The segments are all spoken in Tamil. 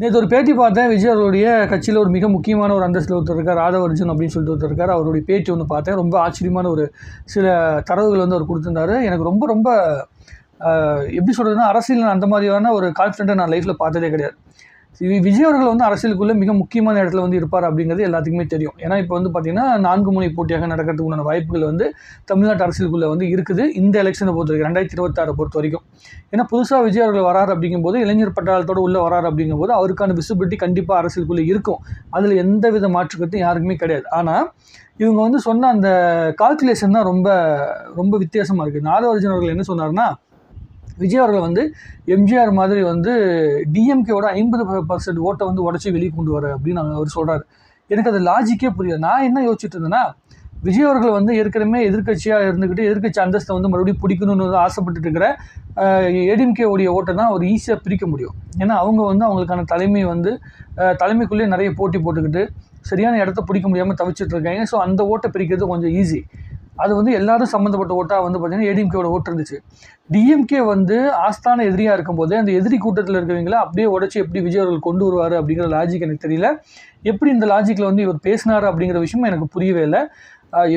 நேற்று ஒரு பேட்டி பார்த்தேன். விஜய் அவருடைய கட்சியில் ஒரு மிக முக்கியமான ஒரு அந்தஸ்தில் ஒருத்தர் இருக்கார் ராதவர்ஜன் அப்படின்னு சொல்லிட்டு ஒருத்தர் இருக்கார். அவருடைய பேட்டி ஒன்று பார்த்தேன். ரொம்ப ஆச்சரியமான ஒரு சில தரவுகள் வந்து அவர் கொடுத்துருந்தாரு. எனக்கு ரொம்ப ரொம்ப எப்படி சொல்கிறதுனா அரசியல் நான் அந்த மாதிரியான ஒரு கான்ஃபிடென்ட்டை நான் லைஃப்பில் பார்த்ததே கிடையாது. விஜய் அவர்கள் வந்து அரசியலுக்குள்ளே மிக முக்கியமான இடத்துல வந்து இருப்பார் அப்படிங்கிறது எல்லாத்துக்குமே தெரியும். ஏன்னா இப்போ வந்து பார்த்திங்கன்னா நான்கு முனை போட்டியாக நடக்கிறதுக்கு உண்டான வாய்ப்புகள் வந்து தமிழ்நாட்டு அரசியலுக்குள்ளே வந்து இருக்குது. இந்த எலெக்ஷனை பொறுத்த வரைக்கும் ரெண்டாயிரத்தி இருபத்தாறு பொறுத்த வரைக்கும். ஏன்னா புதுசாக விஜய் அவர்கள் வராரு அப்படிங்கும்போது இளைஞர் பட்டாளத்தோடு உள்ளே வராரு அப்படிங்கும்போது அவருக்கான விசிபிலிட்டி கண்டிப்பாக அரசியலுக்குள்ளே இருக்கும். அதில் எந்த வித மாற்றுக்கத்தையும் யாருக்குமே கிடையாது. ஆனால் இவங்க வந்து சொன்ன அந்த கால்குலேஷன் தான் ரொம்ப ரொம்ப வித்தியாசமாக இருக்குது நாதவர்ஜன் அவர்கள் என்ன சொன்னார்னா விஜய் அவர்கள் வந்து எம்ஜிஆர் மாதிரி வந்து டிஎம்கேவோட ஐம்பது பர்சன்ட் ஓட்டை வந்து உடச்சி வெளியே கொண்டு வர அப்படின்னு அவர் சொல்கிறார் எனக்கு அது லாஜிக்கே புரியல நான் என்ன யோசிச்சுட்டு இருந்தேன்னா விஜய் அவர்கள் வந்து ஏற்கனவே எதிர்க்கட்சியாக இருந்துக்கிட்டு எதிர்க்கட்சி அந்தஸ்தை வந்து மறுபடியும் பிடிக்கணும்னு வந்து ஆசைப்பட்டுட்டு இருக்கிற ஏடிஎம்கே உடைய ஓட்டை தான் அவர் ஈஸியாக பிரிக்க முடியும். ஏன்னா அவங்க வந்து அவங்களுக்கான தலைமை வந்து தலைமைக்குள்ளேயே நிறைய போட்டி போட்டுக்கிட்டு சரியான இடத்த பிடிக்க முடியாமல் தவிச்சிட்டு இருக்காங்க. ஸோ அந்த ஓட்டை பிரிக்கிறது கொஞ்சம் ஈஸி அது வந்து எல்லாரும் சம்மந்தப்பட்ட ஓட்டாக வந்து பார்த்தீங்கன்னா ஏடிஎம்கேவோட ஓட்டு இருந்துச்சு. டிஎம்கே வந்து ஆஸ்தான எதிரியாக இருக்கும்போது அந்த எதிரி கூட்டத்தில் இருக்கிறவங்கள அப்படியே உடச்சி எப்படி விஜய் அவர்கள் கொண்டு வருவார் அப்படிங்கிற லாஜிக் எனக்கு தெரியல. எப்படி இந்த லாஜிக்கில் வந்து இவர் பேசினார் அப்படிங்கிற விஷயம் எனக்கு புரியவே இல்லை.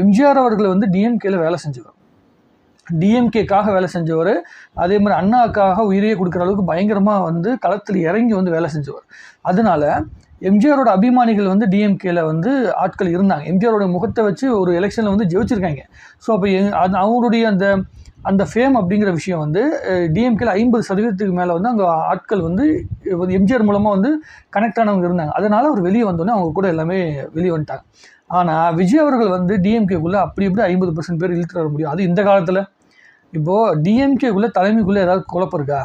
எம்ஜிஆர் அவர்கள் வந்து டிஎம்கேல வேலை செஞ்சவர். டிஎம்கேக்காக வேலை செஞ்சவர் அதே மாதிரி அண்ணாக்காக உயிரையே கொடுக்குற அளவுக்கு பயங்கரமாக வந்து களத்தில் இறங்கி வந்து வேலை செஞ்சவர். அதனால எம்ஜிஆரோட அபிமானிகள் வந்து டிஎம்கேல வந்து ஆட்கள் இருந்தாங்க. எம்ஜிஆரோட முகத்தை வச்சு ஒரு எலெக்ஷனில் வந்து ஜெயிச்சிருக்காங்க. ஸோ அப்போ அது அவங்களுடைய அந்த அந்த ஃபேம் அப்படிங்கிற விஷயம் வந்து டிஎம்கேல ஐம்பது சதவீதத்துக்கு மேலே வந்து அங்கே ஆட்கள் வந்து எம்ஜிஆர் மூலமாக வந்து கனெக்ட் ஆனவங்க இருந்தாங்க. அதனால் அவர் வெளியே வந்தோடனே அவங்க கூட எல்லாமே வெளியே வந்துட்டாங்க. ஆனால் விஜய் அவர்கள் வந்து டிஎம்கேக்குள்ளே அப்படி எப்படி ஐம்பது பர்சன்ட் பேர் இழுத்துட்டு வர முடியும். அது இந்த காலத்தில். இப்போது டிஎம்கேக்குள்ளே தலைமைக்குள்ளே ஏதாவது குழப்பம் இருக்கா?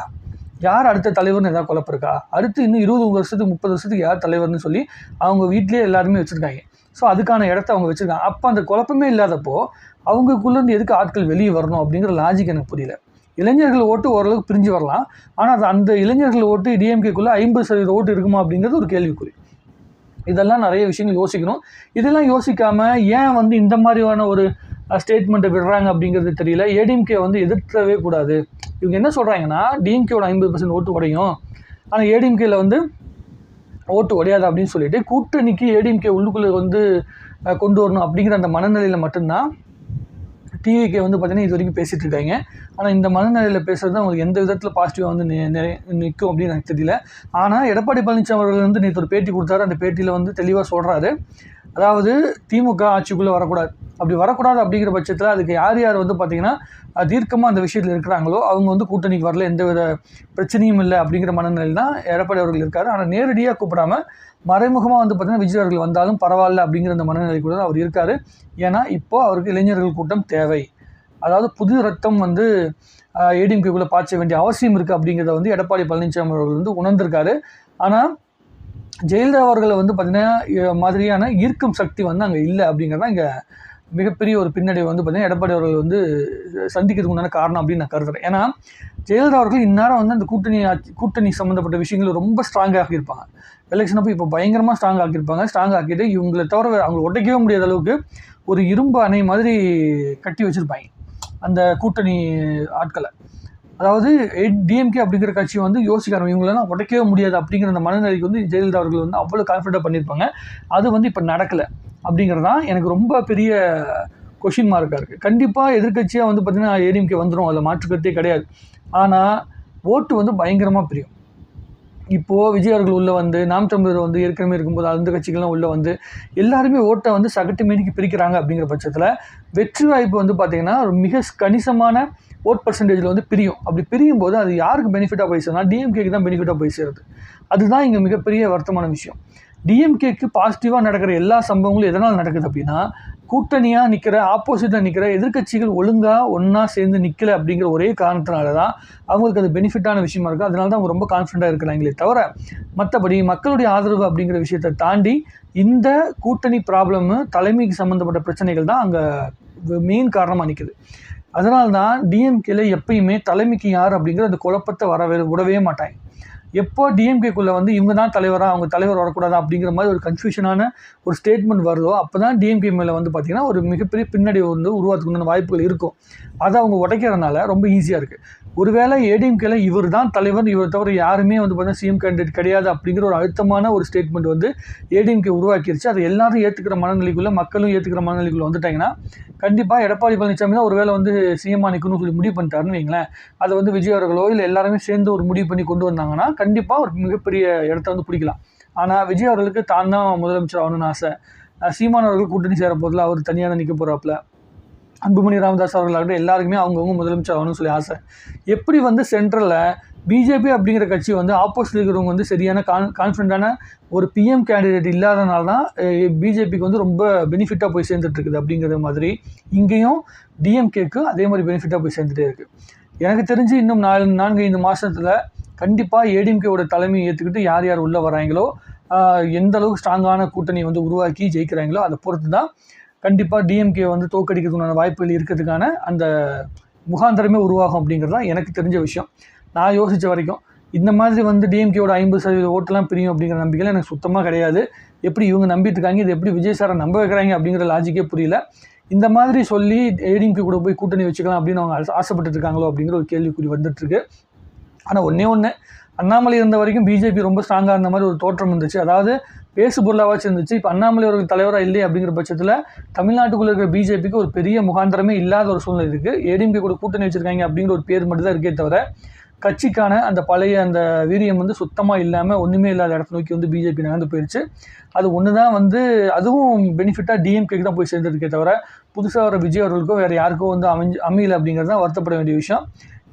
யார் அடுத்த தலைவர்னு ஏதாவது குழப்பம் இருக்கா? அடுத்து இன்னும் இருபது வருஷத்துக்கு முப்பது வருஷத்துக்கு யார் தலைவர்னு சொல்லி அவங்க வீட்லேயே எல்லாருமே வச்சுருக்காங்க. ஸோ அதுக்கான இடத்த அவங்க வச்சுருக்காங்க. அப்போ அந்த குழப்பமே இல்லாதப்போ அவங்களுக்குள்ளேருந்து எதுக்கு ஆட்கள் வெளியே வரணும் அப்படிங்கிற லாஜிக் எனக்கு புரியல. இளைஞர்கள் ஓட்டு ஓரளவுக்கு பிரிஞ்சு வரலாம். ஆனால் அது அந்த இளைஞர்கள் ஓட்டு டிஎம்கேக்குள்ளே ஐம்பது சதவீத ஓட்டு இருக்குமா அப்படிங்கிறது ஒரு கேள்விக்குறி. இதெல்லாம் நிறைய விஷயங்கள் யோசிக்கணும். இதெல்லாம் யோசிக்காமல் ஏன் வந்து இந்த மாதிரியான ஒரு ஸ்டேட்மெண்ட்டை விடுறாங்க அப்படிங்கிறது தெரியல. ஏடிஎம்கே வந்து எதிர்த்தவே கூடாது. இவங்க என்ன சொல்கிறாங்கன்னா டிஎம்கேவோட ஐம்பது பர்சன்ட் ஓட்டு உடையும். ஆனால் ஏடிஎம்கேல வந்து ஓட்டு உடையாது அப்படின்னு சொல்லிட்டு கூட்டணிக்கு ஏடிஎம்கே உள்ளுக்குள்ளே வந்து கொண்டு வரணும் அப்படிங்கிற அந்த மனநிலையில் மட்டும்தான் டிவிக்கு வந்து பார்த்திங்கன்னா இது வரைக்கும் பேசிகிட்டு இருக்காங்க. ஆனால் இந்த மனநிலையில் பேசுகிறது தான் அவங்களுக்கு எந்த விதத்தில் பாசிட்டிவாக வந்து நிறைய நிற்கும் அப்படின்னு எனக்கு தெரியல. ஆனால் எடப்பாடி பழனிசாமி அவர்கள் வந்து நேற்று ஒரு பேட்டி கொடுத்தாரு. அந்த பேட்டியில் வந்து தெளிவாக சொல்கிறாரு அதாவது திமுக ஆட்சிக்குள்ளே வரக்கூடாது. அப்படி வரக்கூடாது அப்படிங்கிற பட்சத்தில் அதுக்கு யார் யார் வந்து பார்த்திங்கன்னா தீர்க்கமாக அந்த விஷயத்தில் இருக்கிறாங்களோ அவங்க வந்து கூட்டணிக்கு வரல எந்த வித பிரச்சனையும் இல்லை அப்படிங்கிற மனநிலையில் தான் எடப்பாடி அவர்கள் இருக்கார். ஆனால் நேரடியாக கூப்பிடாம மறைமுகமாக வந்து பார்த்திங்கன்னா விஜய் அவர்கள் வந்தாலும் பரவாயில்ல அப்படிங்கிற அந்த மனநிலை கூட அவர் இருக்கார். ஏன்னா இப்போ அவருக்கு இளைஞர்கள் கூட்டம் தேவை. அதாவது புது ரத்தம் வந்து ஏடிஎம்கேக்குள்ளே பாய்ச்ச வேண்டிய அவசியம் இருக்குது அப்படிங்கிறத வந்து எடப்பாடி பழனிசாமி அவர்கள் வந்து உணர்ந்திருக்காரு. ஆனால் ஜெயலலிதா அவர்களை வந்து பார்த்தீங்கன்னா மாதிரியான ஈர்க்கும் சக்தி வந்து அங்கே இல்லை அப்படிங்கிறது தான் இங்கே மிகப்பெரிய ஒரு பின்னடைவை வந்து பார்த்தீங்கன்னா எடப்பாடி அவர்கள் வந்து சந்திக்கிறதுக்கு உண்டான காரணம் அப்படின்னு நான் கருதுறேன். ஏன்னா ஜெயலலிதா அவர்கள் இந்நேரம் வந்து அந்த கூட்டணி ஆட்சி- கூட்டணி சம்மந்தப்பட்ட விஷயங்கள் ரொம்ப ஸ்ட்ராங்காக ஆக்கியிருப்பாங்க எலெக்ஷன் அப்போ இப்போ பயங்கரமாக ஸ்ட்ராங் ஆக்கியிருப்பாங்க. ஸ்ட்ராங் ஆக்கிட்டு இவங்களை தவிர அவங்களை உடைக்கவே முடியாத அளவுக்கு ஒரு இரும்பு அணை மாதிரி கட்டி வச்சுருப்பாங்க அந்த கூட்டணி ஆட்களை. அதாவது டிஎம்கே அப்படிங்கிற கட்சி வந்து யோசிக்க இவங்களெல்லாம் உடைக்கவே முடியாது அப்படிங்கிற அந்த மனநிலைக்கு வந்து ஜெயலலிதா அவர்கள் வந்து அவ்வளோ கான்ஃபிடென்ட்டாக பண்ணியிருப்பாங்க. அது வந்து இப்போ நடக்கலை அப்படிங்கிறது தான் எனக்கு ரொம்ப பெரிய கொஷின் மார்க்காக இருக்குது கண்டிப்பாக எதிர்க்கட்சியாக வந்து பார்த்திங்கன்னா ஏடிஎம்கே வந்துடும் அதில் மாற்றுக்கிறதே கிடையாது. ஆனால் ஓட்டு வந்து பயங்கரமாக பிரியும். இப்போது விஜய் அவர்கள் உள்ளே வந்து நாம் தமிழர் வந்து ஏற்கனவே இருக்கும்போது அந்த கட்சிகள்லாம் உள்ளே வந்து எல்லாருமே ஓட்டை வந்து சகட்டு மீனிக்கு பிரிக்கிறாங்க அப்படிங்கிற பட்சத்தில் வெற்றி வாய்ப்பு வந்து பார்த்திங்கன்னா ஒரு மிக கணிசமான ஓட் பர்சன்டேஜில் வந்து பிரியும். அப்படி பிரியும் போது அது யாருக்கு பெனிஃபிட்டாக போய் சேரும்னா டிஎம்கேக்கு தான் பெனிஃபிட்டாக போய் சேருது. அதுதான் இங்கே மிகப்பெரிய வருத்தமான விஷயம். டிஎம்கேக்கு பாசிட்டிவாக நடக்கிற எல்லா சம்பவங்களும் எதனால் நடக்குது அப்படின்னா கூட்டணியாக நிற்கிற ஆப்போசிட்டாக நிற்கிற எதிர்க்கட்சிகள் ஒழுங்காக ஒன்றா சேர்ந்து நிற்கல அப்படிங்கிற ஒரே காரணத்தினால தான் அவங்களுக்கு அது பெனிஃபிட்டான விஷயமா இருக்குது அதனால தான் அவங்க ரொம்ப கான்ஃபிடண்ட்டாக இருக்கிறாங்களே தவிர மற்றபடி மக்களுடைய ஆதரவு அப்படிங்கிற விஷயத்தை தாண்டி இந்த கூட்டணி ப்ராப்ளமு தலைமைக்கு சம்மந்தப்பட்ட பிரச்சனைகள் தான் அங்கே மெயின் காரணமாக நிற்குது அதனால தான் டிஎம்கேல எப்பயுமே தலைமைக்கு யார் அப்படிங்கிற அந்த குழப்பத்தை வரவே விடவே மாட்டாங்க. எப்போ டிஎம்கேக்குள்ளே வந்து இவங்க தான் தலைவராக அவங்க தலைவர் வரக்கூடாது அப்படிங்கிற மாதிரி ஒரு கன்ஃபியூஷனான ஒரு ஸ்டேட்மெண்ட் வருதோ அப்போ தான் டிஎம்கே மேலே வந்து பார்த்திங்கன்னா ஒரு மிகப்பெரிய பின்னடைவு வந்து உருவாக்குறதுக்கான வாய்ப்புகள் இருக்கும். அதை அவங்க உடைக்கிறதுனால ரொம்ப ஈஸியாக இருக்குது ஒருவேளை ஏடிஎம்கேல இவர் தான் தலைவர் இவர் தவிர யாருமே வந்து பார்த்தீங்கன்னா சிஎம் கேண்டிடேட் கிடையாது அப்படிங்கிற ஒரு அழுத்தமான ஒரு ஸ்டேட்மெண்ட் வந்து ஏடிஎம்கே உருவாக்கிருச்சு. அதை எல்லாரும் ஏற்றுக்கிற மனநிலைக்குள்ளே மக்களும் ஏற்றுக்கிற மனநிலைக்குள்ளே வந்துட்டாங்கன்னா கண்டிப்பாக எடப்பாடி பழனிசாமி தான் ஒருவேளை வந்து சிஎம் நிற்கணும்னு சொல்லி முடிவு பண்ணிட்டாருன்னு வைங்களேன். அதை வந்து விஜய் அவர்களோ இல்லை எல்லாருமே சேர்ந்து ஒரு முடிவு பண்ணி கொண்டு வந்தாங்கன்னா கண்டிப்பாக ஒரு மிகப்பெரிய இடத்த வந்து பிடிக்கலாம். ஆனால் விஜய் அவர்களுக்கு தான் தான் முதலமைச்சர் ஆகணும்னு ஆசை. அஹ் சீமான் அவர்கள் கூட்டணி சேர போதில் அவர் தனியாக நிற்க போகிறாப்புல அன்புமணி ராமதாஸ் அவர்களாகட்டும் எல்லாருக்குமே அவங்கவுங்க முதலமைச்சர் ஆகணும்னு சொல்லி ஆசை. எப்படி வந்து சென்ட்ரலில் பிஜேபி அப்படிங்கிற கட்சி வந்து ஆப்போசிட் இருக்கிறவங்க வந்து சரியான கான் கான்ஃபிடண்ட்டான ஒரு பிஎம் கேண்டிடேட் இல்லாதனால தான் பிஜேபிக்கு வந்து ரொம்ப பெனிஃபிட்டாக போய் சேர்ந்துட்டுருக்குது அப்படிங்கிற மாதிரி இங்கேயும் டிஎம்கேக்கு அதே மாதிரி பெனிஃபிட்டாக போய் சேர்ந்துட்டே இருக்குது எனக்கு தெரிஞ்சு இன்னும் நாலு நான்கு ஐந்து மாதத்தில் கண்டிப்பாக ஏடிஎம்கேவோட தலைமையை ஏற்றுக்கிட்டு யார் யார் உள்ளே வராங்களோ எந்த அளவுக்கு ஸ்ட்ராங்கான கூட்டணி வந்து உருவாக்கி ஜெயிக்கிறாங்களோ அதை பொறுத்து தான் கண்டிப்பாக டிஎம்கே வந்து தோக்கடிக்கிறதுக்கான வாய்ப்புகள் இருக்கிறதுக்கான அந்த முகாந்தரமே உருவாகும் அப்படிங்கிறது தான் எனக்கு தெரிஞ்ச விஷயம். நான் யோசித்த வரைக்கும் இந்த மாதிரி வந்து டிஎம்கேவோட ஐம்பது சதவீத ஓட்டெல்லாம் பிரியும் அப்படிங்கிற நம்பிக்கையில் எனக்கு சுத்தமாக கிடையாது. எப்படி இவங்க நம்பிட்டு இருக்காங்க இது எப்படி விஜய் சாரை நம்ப வைக்கிறாங்க அப்படிங்கிற லாஜிக்கே புரியல. இந்த மாதிரி சொல்லி ஏடிஎம்கே கூட போய் கூட்டணி வச்சுக்கலாம் அப்படின்னு அவங்க ஆசைப்பட்டு இருக்காங்களோ அப்படிங்கிற ஒரு கேள்விக்குறி வந்துட்டுருக்கு. ஆனால் ஒன்றே ஒன்று அண்ணாமலை இருந்த வரைக்கும் பிஜேபி ரொம்ப ஸ்ட்ராங்காக இருந்த மாதிரி ஒரு தோற்றம் இருந்துச்சு. அதாவது பேசு பொருளாவாச்சு இருந்துச்சு. இப்போ அண்ணாமலை அவர்கள் தலைவராக இல்லை அப்படிங்கிற பட்சத்தில் தமிழ்நாட்டுக்குள்ள இருக்கிற பிஜேபிக்கு ஒரு பெரிய முகாந்திரமே இல்லாத ஒரு சூழ்நிலை இருக்குது ஏடிஎம்கே கூட கூட்டணி வச்சுருக்காங்க அப்படிங்கிற ஒரு பேர் மட்டும் தான் இருக்கே தவிர கட்சிக்கான அந்த பழைய அந்த வீரியம் வந்து சுத்தமாக இல்லாமல் ஒன்றுமே இல்லாத இடத்த நோக்கி வந்து பிஜேபி நகர்ந்து போயிடுச்சு அது ஒன்று தான் வந்து அதுவும் பெனிஃபிட்டாக டிஎம்கேக்கு தான் போய் சேர்ந்துருக்கே தவிர புதுசாக வர விஜய் அவர்களுக்கோ வேறு யாருக்கோ வந்து அமைஞ்சு அமையல அப்படிங்கிறது தான் வருத்தப்பட வேண்டிய விஷயம்.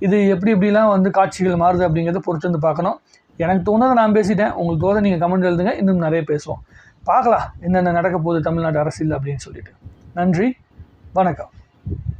இது எப்படி எப்படிலாம் வந்து காட்சிகள் மாறுது அப்படிங்கிறத பொறுத்து வந்து பார்க்கணும். எனக்கு தோணுதை நான் பேசிட்டேன். உங்களுக்கு தோதை நீங்கள் கமெண்ட் எழுதுங்க. இன்னும் நிறைய பேசுவோம். பார்க்கலாம் என்னென்ன நடக்க போகுது தமிழ்நாடு அரசியல் அப்படின்னு சொல்லிட்டு. நன்றி. வணக்கம்.